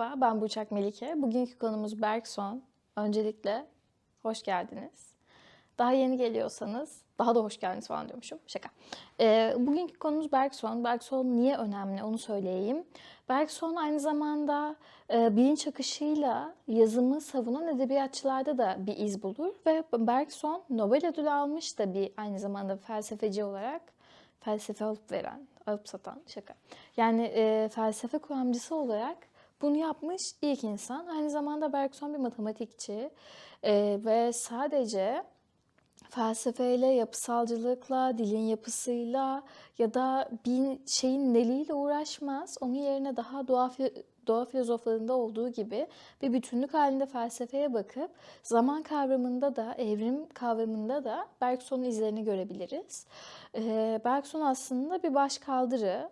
Merhaba, ben Burçak Melike. Bugünkü konumuz Bergson. Öncelikle hoş geldiniz. Daha yeni geliyorsanız, daha da hoş geldiniz falan diyormuşum. Şaka. Ee, bugünkü konumuz Bergson. Bergson niye önemli onu söyleyeyim. Bergson aynı zamanda e, bilinç akışıyla yazımı savunan edebiyatçılarda da bir iz bulur. Ve Bergson Nobel ödülü almış da bir aynı zamanda felsefeci olarak felsefe alıp veren, alıp satan şaka. Yani e, felsefe kuramcısı olarak bunu yapmış ilk insan. Aynı zamanda Bergson bir matematikçi e, ve sadece felsefeyle, yapısalcılıkla, dilin yapısıyla ya da bir şeyin neliyle uğraşmaz. Onun yerine daha doğa, doğa filozoflarında olduğu gibi bir bütünlük halinde felsefeye bakıp zaman kavramında da, evrim kavramında da Bergson'un izlerini görebiliriz. Ee, Bergson aslında bir başkaldırı.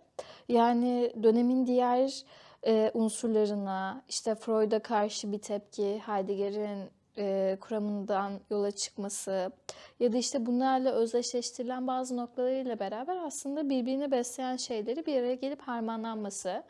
Yani dönemin diğer e, unsurlarına, işte Freud'a karşı bir tepki, Heidegger'in e, kuramından yola çıkması ya da işte bunlarla özdeşleştirilen bazı noktalarıyla beraber aslında birbirini besleyen şeyleri bir araya gelip harmanlanması.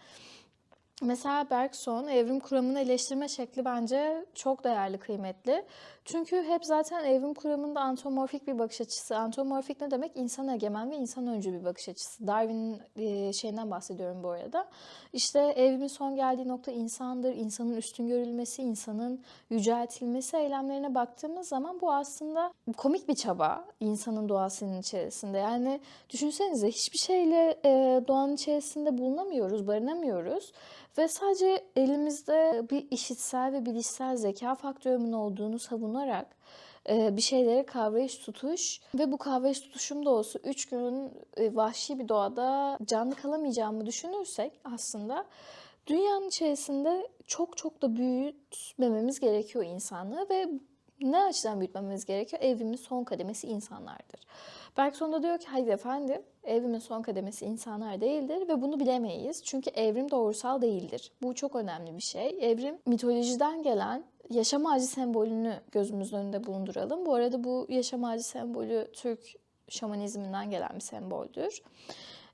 Mesela Bergson evrim kuramını eleştirme şekli bence çok değerli, kıymetli. Çünkü hep zaten evrim kuramında antomorfik bir bakış açısı. Antomorfik ne demek? İnsan egemen ve insan öncü bir bakış açısı. Darwin'in e, şeyinden bahsediyorum bu arada. İşte evrimin son geldiği nokta insandır. İnsanın üstün görülmesi, insanın yüceltilmesi eylemlerine baktığımız zaman bu aslında komik bir çaba insanın doğasının içerisinde. Yani düşünsenize hiçbir şeyle e, doğanın içerisinde bulunamıyoruz, barınamıyoruz. Ve sadece elimizde bir işitsel ve bilişsel zeka faktörümün olduğunu savunarak e, bir şeyleri kavrayış tutuş ve bu kavrayış tutuşum da olsa 3 günün e, vahşi bir doğada canlı kalamayacağımı düşünürsek aslında dünyanın içerisinde çok çok da büyütmememiz gerekiyor insanlığı ve ne açıdan büyütmemiz gerekiyor? Evrimin son kademesi insanlardır. Bergson da diyor ki hayır efendim evrimin son kademesi insanlar değildir ve bunu bilemeyiz. Çünkü evrim doğrusal değildir. Bu çok önemli bir şey. Evrim mitolojiden gelen yaşam ağacı sembolünü gözümüzün önünde bulunduralım. Bu arada bu yaşam ağacı sembolü Türk şamanizminden gelen bir semboldür.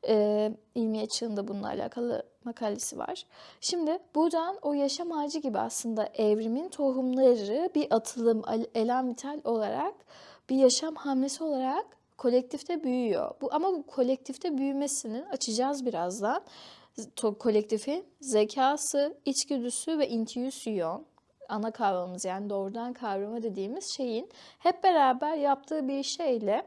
Ee, İlmiye Çığ'ında bununla alakalı makalesi var. Şimdi buradan o yaşam ağacı gibi aslında evrimin tohumları bir atılım, elan vital olarak bir yaşam hamlesi olarak kolektifte büyüyor. Bu ama bu kolektifte büyümesini açacağız birazdan. To- Kolektifin zekası, içgüdüsü ve intüisyon ana kavramımız yani doğrudan kavrama dediğimiz şeyin hep beraber yaptığı bir şeyle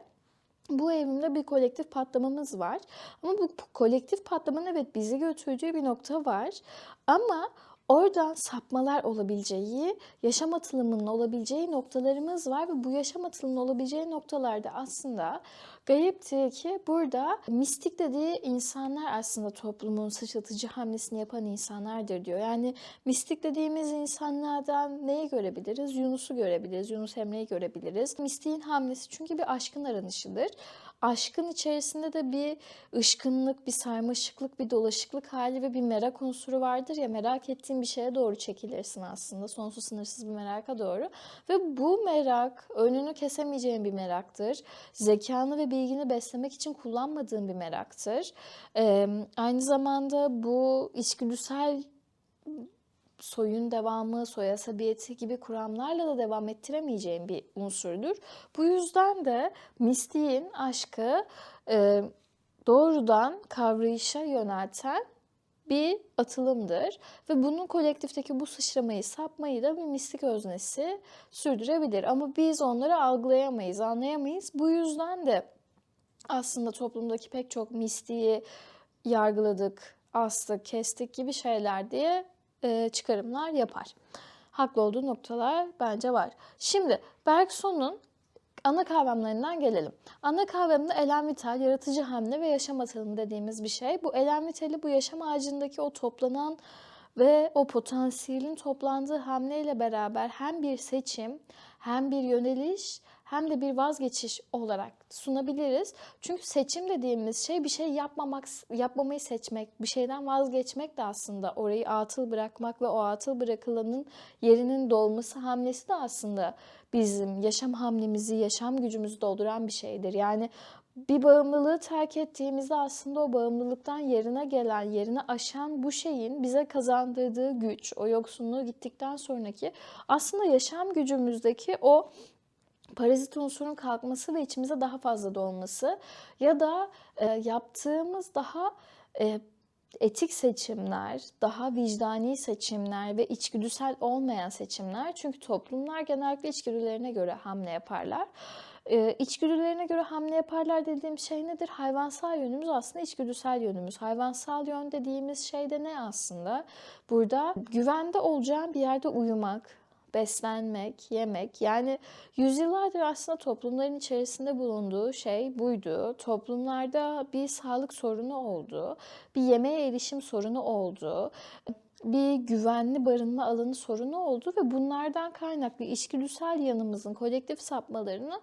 bu evrimde bir kolektif patlamamız var. Ama bu kolektif patlamanın evet bizi götürdüğü bir nokta var. Ama oradan sapmalar olabileceği, yaşam atılımının olabileceği noktalarımız var ve bu yaşam atılımının olabileceği noktalarda aslında gariptir ki burada mistik dediği insanlar aslında toplumun sıçratıcı hamlesini yapan insanlardır diyor. Yani mistik dediğimiz insanlardan neyi görebiliriz? Yunus'u görebiliriz, Yunus Emre'yi görebiliriz. Mistiğin hamlesi çünkü bir aşkın aranışıdır. Aşkın içerisinde de bir ışkınlık, bir sarmaşıklık, bir dolaşıklık hali ve bir merak unsuru vardır ya merak ettiğin bir şeye doğru çekilirsin aslında sonsuz sınırsız bir meraka doğru ve bu merak önünü kesemeyeceğin bir meraktır. Zekanı ve bilgini beslemek için kullanmadığın bir meraktır. Ee, aynı zamanda bu içgüdüsel soyun devamı, soy asabiyeti gibi kuramlarla da devam ettiremeyeceğim bir unsurdur. Bu yüzden de mistiğin aşkı e, doğrudan kavrayışa yönelten bir atılımdır ve bunun kolektifteki bu sıçramayı, sapmayı da bir mistik öznesi sürdürebilir. Ama biz onları algılayamayız, anlayamayız. Bu yüzden de aslında toplumdaki pek çok mistiği yargıladık, astık, kestik gibi şeyler diye e, çıkarımlar yapar. Haklı olduğu noktalar bence var. Şimdi Bergson'un ana kavramlarından gelelim. Ana kavramda elem vital, yaratıcı hamle ve yaşam atılımı dediğimiz bir şey. Bu elem vitali bu yaşam ağacındaki o toplanan ve o potansiyelin toplandığı hamleyle beraber hem bir seçim hem bir yöneliş hem de bir vazgeçiş olarak sunabiliriz. Çünkü seçim dediğimiz şey bir şey yapmamak, yapmamayı seçmek, bir şeyden vazgeçmek de aslında orayı atıl bırakmak ve o atıl bırakılanın yerinin dolması hamlesi de aslında bizim yaşam hamlemizi, yaşam gücümüzü dolduran bir şeydir. Yani bir bağımlılığı terk ettiğimizde aslında o bağımlılıktan yerine gelen, yerini aşan bu şeyin bize kazandırdığı güç, o yoksunluğu gittikten sonraki aslında yaşam gücümüzdeki o parazit unsurun kalkması ve içimize daha fazla dolması ya da e, yaptığımız daha e, etik seçimler, daha vicdani seçimler ve içgüdüsel olmayan seçimler. Çünkü toplumlar genellikle içgüdülerine göre hamle yaparlar. Ee, içgüdülerine göre hamle yaparlar dediğim şey nedir? Hayvansal yönümüz aslında içgüdüsel yönümüz. Hayvansal yön dediğimiz şey de ne aslında? Burada güvende olacağın bir yerde uyumak, beslenmek, yemek. Yani yüzyıllardır aslında toplumların içerisinde bulunduğu şey buydu. Toplumlarda bir sağlık sorunu oldu, bir yemeğe erişim sorunu oldu bir güvenli barınma alanı sorunu oldu ve bunlardan kaynaklı içgüdüsel yanımızın kolektif sapmalarını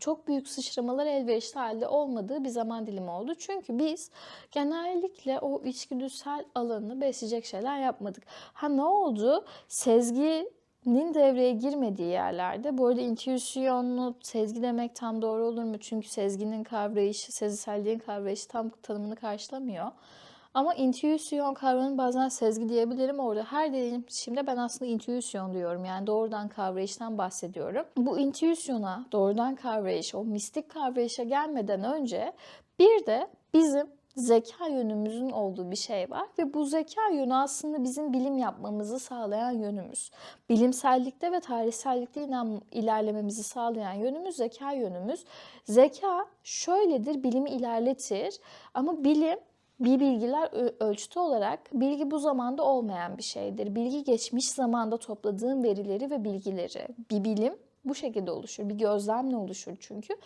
çok büyük sıçramalar elverişli halde olmadığı bir zaman dilimi oldu. Çünkü biz genellikle o içgüdüsel alanı besleyecek şeyler yapmadık. Ha ne oldu? Sezgi nin devreye girmediği yerlerde, bu arada intüisyonlu sezgi demek tam doğru olur mu? Çünkü sezginin kavrayışı, seziselliğin kavrayışı tam tanımını karşılamıyor. Ama intüisyon kavramını bazen sezgi diyebilirim. Orada her dediğim şimdi ben aslında intüisyon diyorum. Yani doğrudan kavrayıştan bahsediyorum. Bu intüisyona, doğrudan kavrayış, o mistik kavrayışa gelmeden önce bir de bizim zeka yönümüzün olduğu bir şey var ve bu zeka yönü aslında bizim bilim yapmamızı sağlayan yönümüz. Bilimsellikte ve tarihsellikte inan, ilerlememizi sağlayan yönümüz zeka yönümüz. Zeka şöyledir, bilimi ilerletir ama bilim bir bilgiler ölçütü olarak bilgi bu zamanda olmayan bir şeydir. Bilgi geçmiş zamanda topladığın verileri ve bilgileri. Bir bilim bu şekilde oluşur. Bir gözlemle oluşur çünkü.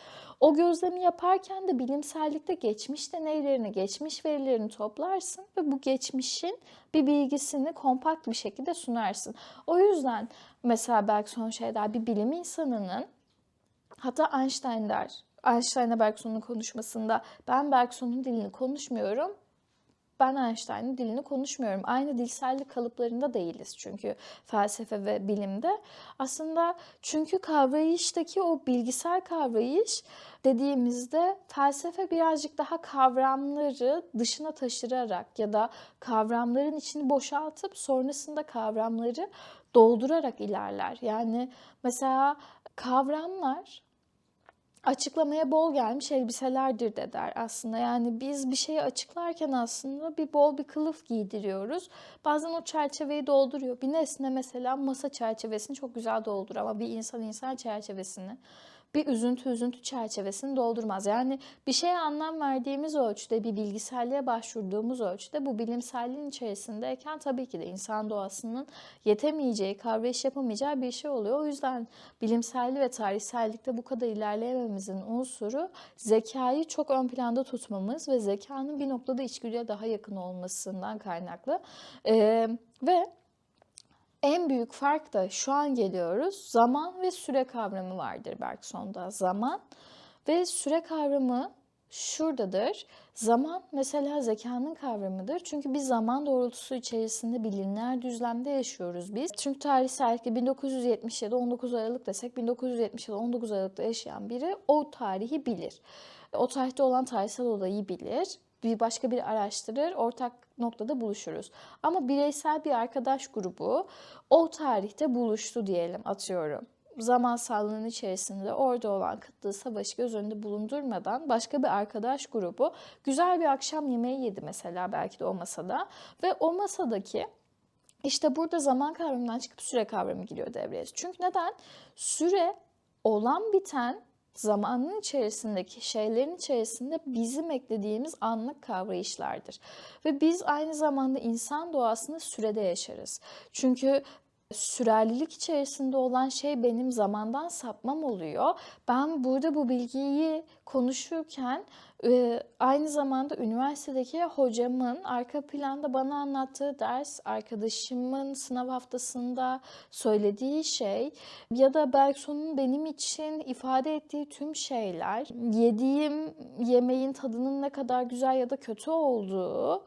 O gözlemi yaparken de bilimsellikte geçmiş deneylerini, geçmiş verilerini toplarsın ve bu geçmişin bir bilgisini kompakt bir şekilde sunarsın. O yüzden mesela Bergson şeyler bir bilim insanının hatta Einstein der. Einstein'a Bergson'un konuşmasında ben Bergson'un dilini konuşmuyorum ben Einstein'ın dilini konuşmuyorum. Aynı dilsellik kalıplarında değiliz çünkü felsefe ve bilimde. Aslında çünkü kavrayıştaki o bilgisel kavrayış dediğimizde felsefe birazcık daha kavramları dışına taşırarak ya da kavramların içini boşaltıp sonrasında kavramları doldurarak ilerler. Yani mesela kavramlar açıklamaya bol gelmiş elbiselerdir de der aslında. Yani biz bir şeyi açıklarken aslında bir bol bir kılıf giydiriyoruz. Bazen o çerçeveyi dolduruyor. Bir nesne mesela masa çerçevesini çok güzel doldur ama bir insan insan çerçevesini bir üzüntü üzüntü çerçevesini doldurmaz. Yani bir şeye anlam verdiğimiz ölçüde, bir bilgiselliğe başvurduğumuz ölçüde bu bilimselliğin içerisindeyken tabii ki de insan doğasının yetemeyeceği, kavrayış yapamayacağı bir şey oluyor. O yüzden bilimselliği ve tarihsellikte bu kadar ilerleyememizin unsuru zekayı çok ön planda tutmamız ve zekanın bir noktada içgüdüye daha yakın olmasından kaynaklı. Ee, ve en büyük fark da şu an geliyoruz. Zaman ve süre kavramı vardır Bergson'da. Zaman ve süre kavramı şuradadır. Zaman mesela zekanın kavramıdır. Çünkü bir zaman doğrultusu içerisinde bir lineer düzlemde yaşıyoruz biz. Çünkü tarihsellikle 1977 19 Aralık desek 1977 19 Aralık'ta yaşayan biri o tarihi bilir. O tarihte olan tarihsel olayı bilir bir başka bir araştırır, ortak noktada buluşuruz. Ama bireysel bir arkadaş grubu o tarihte buluştu diyelim atıyorum. Zaman sağlığının içerisinde orada olan kıtlığı savaşı göz önünde bulundurmadan başka bir arkadaş grubu güzel bir akşam yemeği yedi mesela belki de o masada ve o masadaki işte burada zaman kavramından çıkıp süre kavramı giriyor devreye. Çünkü neden? Süre olan biten zamanın içerisindeki şeylerin içerisinde bizim eklediğimiz anlık kavrayışlardır. Ve biz aynı zamanda insan doğasını sürede yaşarız. Çünkü sürerlilik içerisinde olan şey benim zamandan sapmam oluyor. Ben burada bu bilgiyi konuşurken e, aynı zamanda üniversitedeki hocamın arka planda bana anlattığı ders, arkadaşımın sınav haftasında söylediği şey ya da Bergson'un benim için ifade ettiği tüm şeyler, yediğim yemeğin tadının ne kadar güzel ya da kötü olduğu,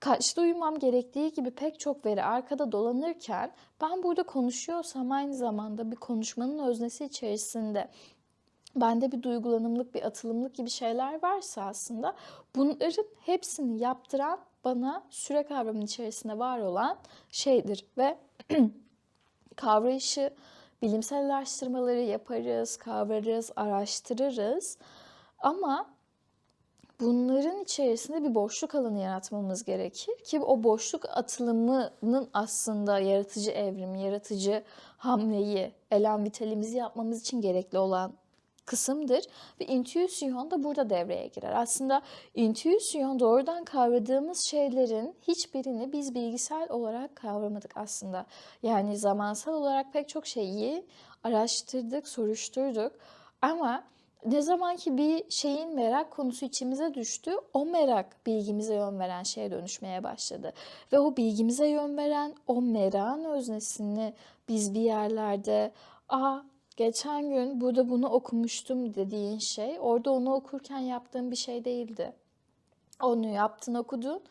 kaçta uyumam gerektiği gibi pek çok veri arkada dolanırken ben burada konuşuyorsam aynı zamanda bir konuşmanın öznesi içerisinde bende bir duygulanımlık, bir atılımlık gibi şeyler varsa aslında bunların hepsini yaptıran bana süre kavramının içerisinde var olan şeydir ve kavrayışı bilimsel araştırmaları yaparız, kavrarız, araştırırız. Ama bunların içerisinde bir boşluk alanı yaratmamız gerekir ki o boşluk atılımının aslında yaratıcı evrimi, yaratıcı hamleyi, elan vitalimizi yapmamız için gerekli olan kısımdır ve intüisyon da burada devreye girer. Aslında intüisyon doğrudan kavradığımız şeylerin hiçbirini biz bilgisel olarak kavramadık aslında. Yani zamansal olarak pek çok şeyi araştırdık, soruşturduk ama ne zaman ki bir şeyin merak konusu içimize düştü, o merak bilgimize yön veren şeye dönüşmeye başladı. Ve o bilgimize yön veren o merakın öznesini biz bir yerlerde, aa geçen gün burada bunu okumuştum dediğin şey, orada onu okurken yaptığın bir şey değildi. Onu yaptın, okudun,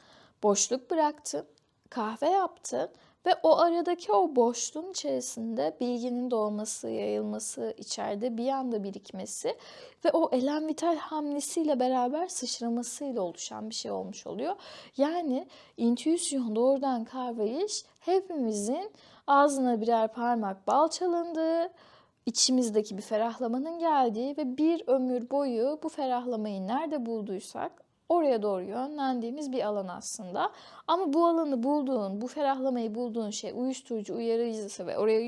boşluk bıraktın, kahve yaptın ve o aradaki o boşluğun içerisinde bilginin doğması, yayılması, içeride bir anda birikmesi ve o elen vital hamlesiyle beraber sıçramasıyla oluşan bir şey olmuş oluyor. Yani intüisyon doğrudan kavrayış hepimizin ağzına birer parmak bal çalındığı, içimizdeki bir ferahlamanın geldiği ve bir ömür boyu bu ferahlamayı nerede bulduysak oraya doğru yönlendiğimiz bir alan aslında. Ama bu alanı bulduğun, bu ferahlamayı bulduğun şey uyuşturucu, uyarıcısı ve oraya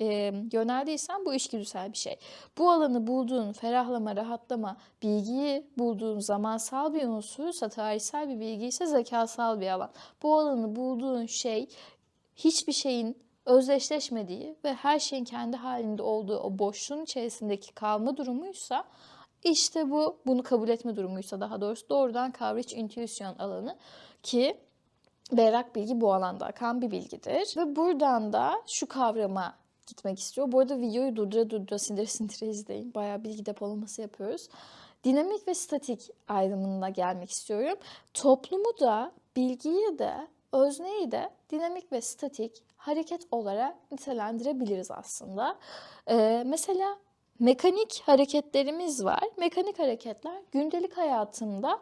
e, yöneldiysen bu içgüdüsel bir şey. Bu alanı bulduğun, ferahlama, rahatlama, bilgiyi bulduğun zamansal bir unsursa, tarihsel bir bilgi ise zekasal bir alan. Bu alanı bulduğun şey hiçbir şeyin özdeşleşmediği ve her şeyin kendi halinde olduğu o boşluğun içerisindeki kalma durumuysa işte bu bunu kabul etme durumuysa daha doğrusu doğrudan coverage intuition alanı ki berrak bilgi bu alanda akan bir bilgidir. Ve buradan da şu kavrama gitmek istiyor. Bu arada videoyu durdura durdura sindire sindire izleyin. Bayağı bilgi depolaması yapıyoruz. Dinamik ve statik ayrımına gelmek istiyorum. Toplumu da bilgiyi de özneyi de dinamik ve statik hareket olarak nitelendirebiliriz aslında. Ee, mesela mekanik hareketlerimiz var. Mekanik hareketler gündelik hayatımda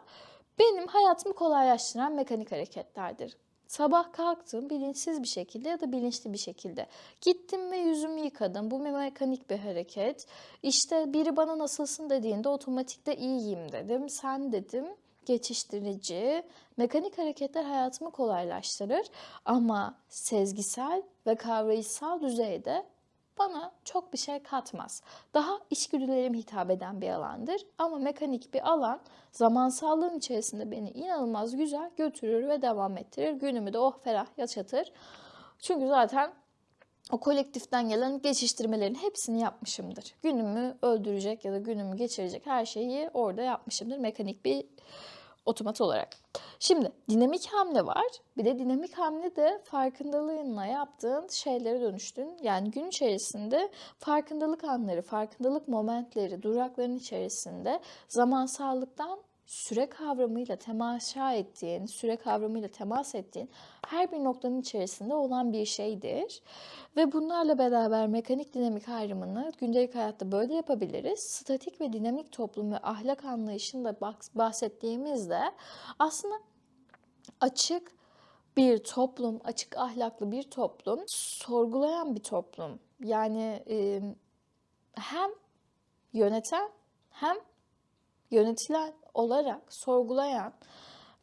benim hayatımı kolaylaştıran mekanik hareketlerdir. Sabah kalktım bilinçsiz bir şekilde ya da bilinçli bir şekilde. Gittim ve yüzümü yıkadım. Bu mekanik bir hareket. İşte biri bana nasılsın dediğinde otomatikte iyiyim dedim. Sen dedim geçiştirici, mekanik hareketler hayatımı kolaylaştırır ama sezgisel ve kavrayışsal düzeyde bana çok bir şey katmaz. Daha içgüdülerime hitap eden bir alandır ama mekanik bir alan zamansallığın içerisinde beni inanılmaz güzel götürür ve devam ettirir. Günümü de oh ferah yaşatır. Çünkü zaten o kolektiften gelen geçiştirmelerin hepsini yapmışımdır. Günümü öldürecek ya da günümü geçirecek her şeyi orada yapmışımdır. Mekanik bir otomat olarak. Şimdi dinamik hamle var. Bir de dinamik hamle de farkındalığınla yaptığın şeylere dönüştün. Yani gün içerisinde farkındalık anları, farkındalık momentleri, durakların içerisinde zamansallıktan süre kavramıyla temaşa ettiğin, süre kavramıyla temas ettiğin her bir noktanın içerisinde olan bir şeydir. Ve bunlarla beraber mekanik dinamik ayrımını gündelik hayatta böyle yapabiliriz. Statik ve dinamik toplum ve ahlak anlayışında bahsettiğimizde aslında açık bir toplum, açık ahlaklı bir toplum, sorgulayan bir toplum. Yani hem yöneten hem yönetilen olarak sorgulayan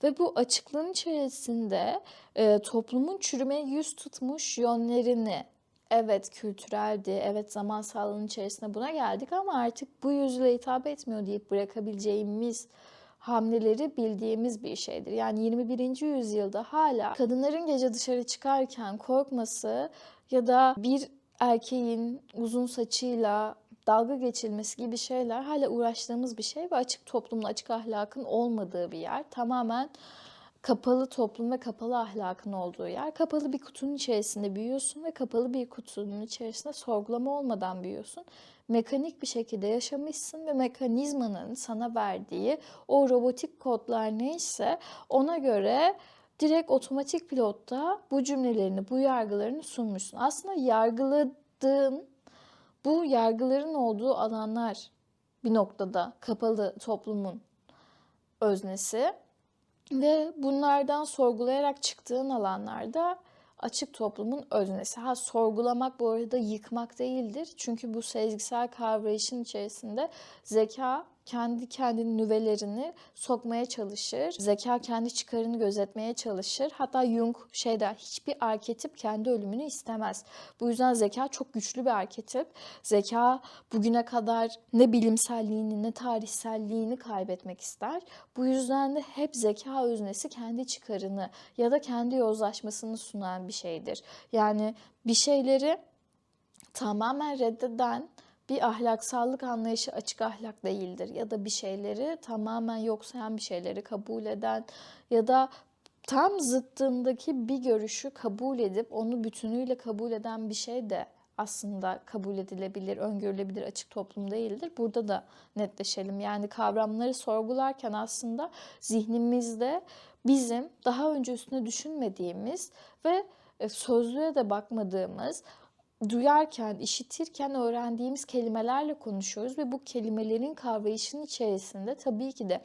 ve bu açıklığın içerisinde e, toplumun çürümeye yüz tutmuş yönlerini evet kültüreldi, evet zaman sağlığının içerisinde buna geldik ama artık bu yüzle hitap etmiyor deyip bırakabileceğimiz hamleleri bildiğimiz bir şeydir. Yani 21. yüzyılda hala kadınların gece dışarı çıkarken korkması ya da bir erkeğin uzun saçıyla dalga geçilmesi gibi şeyler hala uğraştığımız bir şey ve açık toplumun, açık ahlakın olmadığı bir yer. Tamamen kapalı toplum ve kapalı ahlakın olduğu yer. Kapalı bir kutunun içerisinde büyüyorsun ve kapalı bir kutunun içerisinde sorgulama olmadan büyüyorsun. Mekanik bir şekilde yaşamışsın ve mekanizmanın sana verdiği o robotik kodlar neyse ona göre direkt otomatik pilotta bu cümlelerini, bu yargılarını sunmuşsun. Aslında yargıladığın bu yargıların olduğu alanlar bir noktada kapalı toplumun öznesi ve bunlardan sorgulayarak çıktığın alanlarda açık toplumun öznesi. Ha sorgulamak bu arada yıkmak değildir. Çünkü bu sezgisel kavrayışın içerisinde zeka kendi kendinin nüvelerini sokmaya çalışır. Zeka kendi çıkarını gözetmeye çalışır. Hatta Jung şey der, hiçbir arketip kendi ölümünü istemez. Bu yüzden zeka çok güçlü bir arketip. Zeka bugüne kadar ne bilimselliğini ne tarihselliğini kaybetmek ister. Bu yüzden de hep zeka öznesi kendi çıkarını ya da kendi yozlaşmasını sunan bir şeydir. Yani bir şeyleri tamamen reddeden bir ahlaksallık anlayışı açık ahlak değildir. Ya da bir şeyleri tamamen yok sayan bir şeyleri kabul eden ya da tam zıttındaki bir görüşü kabul edip onu bütünüyle kabul eden bir şey de aslında kabul edilebilir, öngörülebilir açık toplum değildir. Burada da netleşelim. Yani kavramları sorgularken aslında zihnimizde bizim daha önce üstüne düşünmediğimiz ve e, sözlüğe de bakmadığımız duyarken, işitirken öğrendiğimiz kelimelerle konuşuyoruz ve bu kelimelerin kavrayışının içerisinde tabii ki de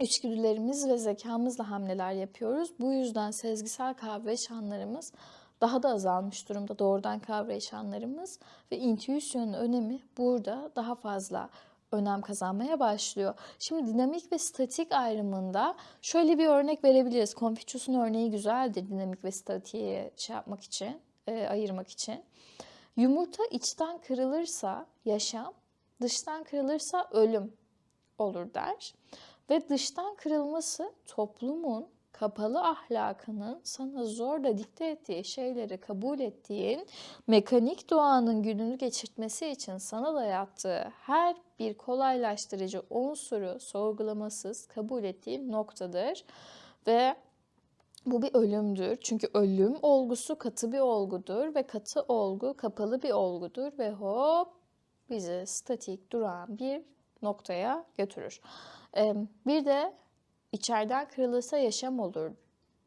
içgüdülerimiz ve zekamızla hamleler yapıyoruz. Bu yüzden sezgisel kavrayış anlarımız daha da azalmış durumda doğrudan kavrayış anlarımız ve intuisyonun önemi burada daha fazla önem kazanmaya başlıyor. Şimdi dinamik ve statik ayrımında şöyle bir örnek verebiliriz. Confucius'un örneği güzeldir dinamik ve statiği şey yapmak için, e, ayırmak için. Yumurta içten kırılırsa yaşam, dıştan kırılırsa ölüm olur der. Ve dıştan kırılması toplumun kapalı ahlakının sana zorla dikte ettiği şeyleri kabul ettiğin mekanik doğanın gününü geçirtmesi için sana dayattığı her bir kolaylaştırıcı unsuru sorgulamasız kabul ettiğin noktadır. Ve bu bir ölümdür. Çünkü ölüm olgusu katı bir olgudur ve katı olgu kapalı bir olgudur ve hop bizi statik duran bir noktaya götürür. Bir de içeriden kırılırsa yaşam olur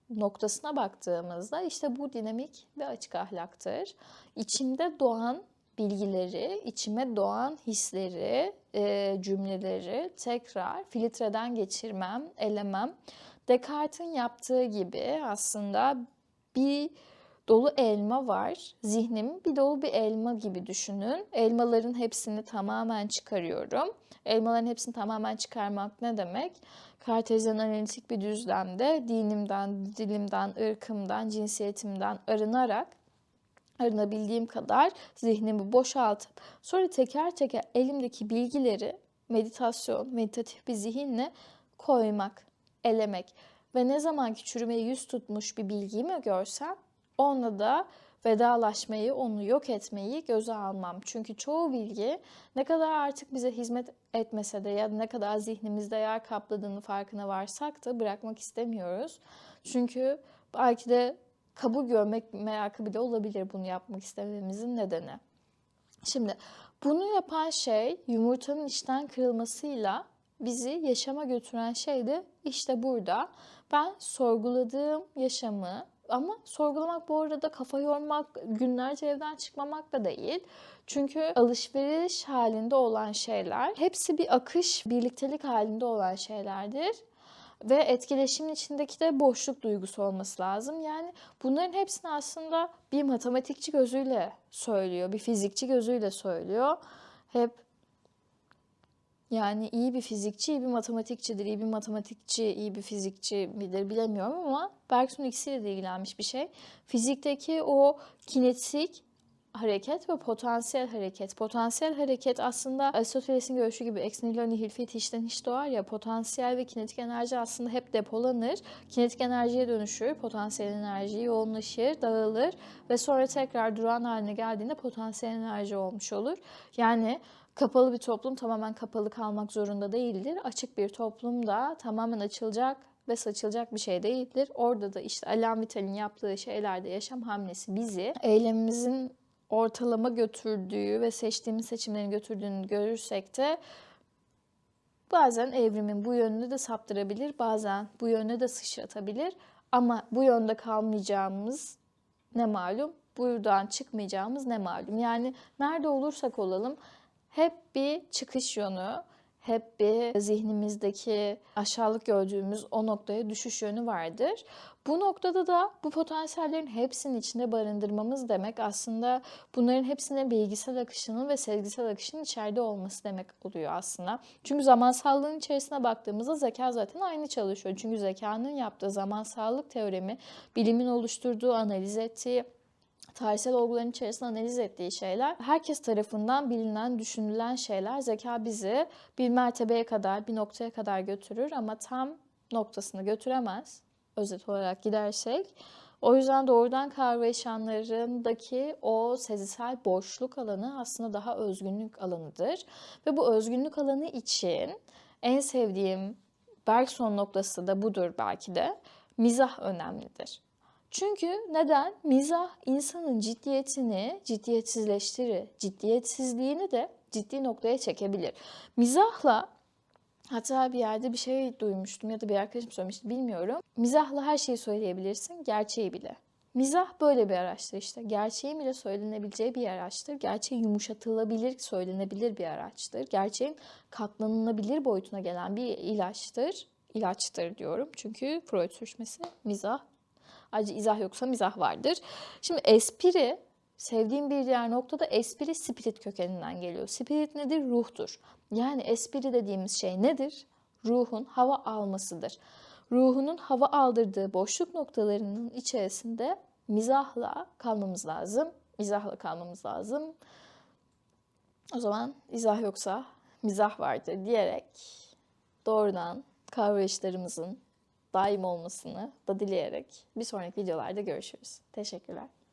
noktasına baktığımızda işte bu dinamik ve açık ahlaktır. İçimde doğan bilgileri, içime doğan hisleri, cümleleri tekrar filtreden geçirmem, elemem Descartes'in yaptığı gibi aslında bir dolu elma var. Zihnim bir dolu bir elma gibi düşünün. Elmaların hepsini tamamen çıkarıyorum. Elmaların hepsini tamamen çıkarmak ne demek? Kartezyen analitik bir düzlemde dinimden, dilimden, ırkımdan, cinsiyetimden arınarak arınabildiğim kadar zihnimi boşaltıp sonra teker teker elimdeki bilgileri meditasyon, meditatif bir zihinle koymak elemek ve ne zamanki çürümeye yüz tutmuş bir bilgiyi mi görsem onunla da vedalaşmayı, onu yok etmeyi göze almam. Çünkü çoğu bilgi ne kadar artık bize hizmet etmese de ya da ne kadar zihnimizde yer kapladığını farkına varsak da bırakmak istemiyoruz. Çünkü belki de kabul görmek merakı bile olabilir bunu yapmak istememizin nedeni. Şimdi bunu yapan şey yumurtanın içten kırılmasıyla bizi yaşama götüren şey de işte burada. Ben sorguladığım yaşamı ama sorgulamak bu arada kafa yormak, günlerce evden çıkmamak da değil. Çünkü alışveriş halinde olan şeyler hepsi bir akış, birliktelik halinde olan şeylerdir. Ve etkileşimin içindeki de boşluk duygusu olması lazım. Yani bunların hepsini aslında bir matematikçi gözüyle söylüyor, bir fizikçi gözüyle söylüyor. Hep yani iyi bir fizikçi, iyi bir matematikçidir. İyi bir matematikçi, iyi bir fizikçi midir bilemiyorum ama Bergson ikisiyle de ilgilenmiş bir şey. Fizikteki o kinetik hareket ve potansiyel hareket. Potansiyel hareket aslında Aristoteles'in görüşü gibi ex nihilo nihil fit hiçten hiç doğar ya potansiyel ve kinetik enerji aslında hep depolanır. Kinetik enerjiye dönüşür, potansiyel enerji yoğunlaşır, dağılır ve sonra tekrar duran haline geldiğinde potansiyel enerji olmuş olur. Yani Kapalı bir toplum tamamen kapalı kalmak zorunda değildir. Açık bir toplum da tamamen açılacak ve saçılacak bir şey değildir. Orada da işte Alan Vital'in yaptığı şeylerde yaşam hamlesi bizi eylemimizin ortalama götürdüğü ve seçtiğimiz seçimlerin götürdüğünü görürsek de bazen evrimin bu yönünü de saptırabilir, bazen bu yönüne de sıçratabilir. Ama bu yönde kalmayacağımız ne malum, buradan çıkmayacağımız ne malum. Yani nerede olursak olalım hep bir çıkış yönü, hep bir zihnimizdeki aşağılık gördüğümüz o noktaya düşüş yönü vardır. Bu noktada da bu potansiyellerin hepsini içinde barındırmamız demek aslında bunların hepsinin bilgisel akışının ve sezgisel akışının içeride olması demek oluyor aslında. Çünkü zamansallığın içerisine baktığımızda zeka zaten aynı çalışıyor. Çünkü zekanın yaptığı zamansallık teoremi, bilimin oluşturduğu, analiz ettiği, tarihsel olguların içerisinde analiz ettiği şeyler, herkes tarafından bilinen, düşünülen şeyler. Zeka bizi bir mertebeye kadar, bir noktaya kadar götürür ama tam noktasını götüremez. Özet olarak gidersek. O yüzden doğrudan kavrayışanlarındaki o sezisel boşluk alanı aslında daha özgünlük alanıdır. Ve bu özgünlük alanı için en sevdiğim Bergson noktası da budur belki de. Mizah önemlidir. Çünkü neden? Mizah insanın ciddiyetini ciddiyetsizleştirir. Ciddiyetsizliğini de ciddi noktaya çekebilir. Mizahla hatta bir yerde bir şey duymuştum ya da bir arkadaşım söylemişti bilmiyorum. Mizahla her şeyi söyleyebilirsin, gerçeği bile. Mizah böyle bir araçtır işte. Gerçeğin bile söylenebileceği bir araçtır. Gerçeğin yumuşatılabilir, söylenebilir bir araçtır. Gerçeğin katlanılabilir boyutuna gelen bir ilaçtır. İlaçtır diyorum çünkü Freud sürçmesi mizah Ayrıca izah yoksa mizah vardır. Şimdi espri sevdiğim bir diğer noktada espri spirit kökeninden geliyor. Spirit nedir? Ruhtur. Yani espri dediğimiz şey nedir? Ruhun hava almasıdır. Ruhunun hava aldırdığı boşluk noktalarının içerisinde mizahla kalmamız lazım. Mizahla kalmamız lazım. O zaman izah yoksa mizah vardır diyerek doğrudan kavrayışlarımızın daim olmasını da dileyerek bir sonraki videolarda görüşürüz. Teşekkürler.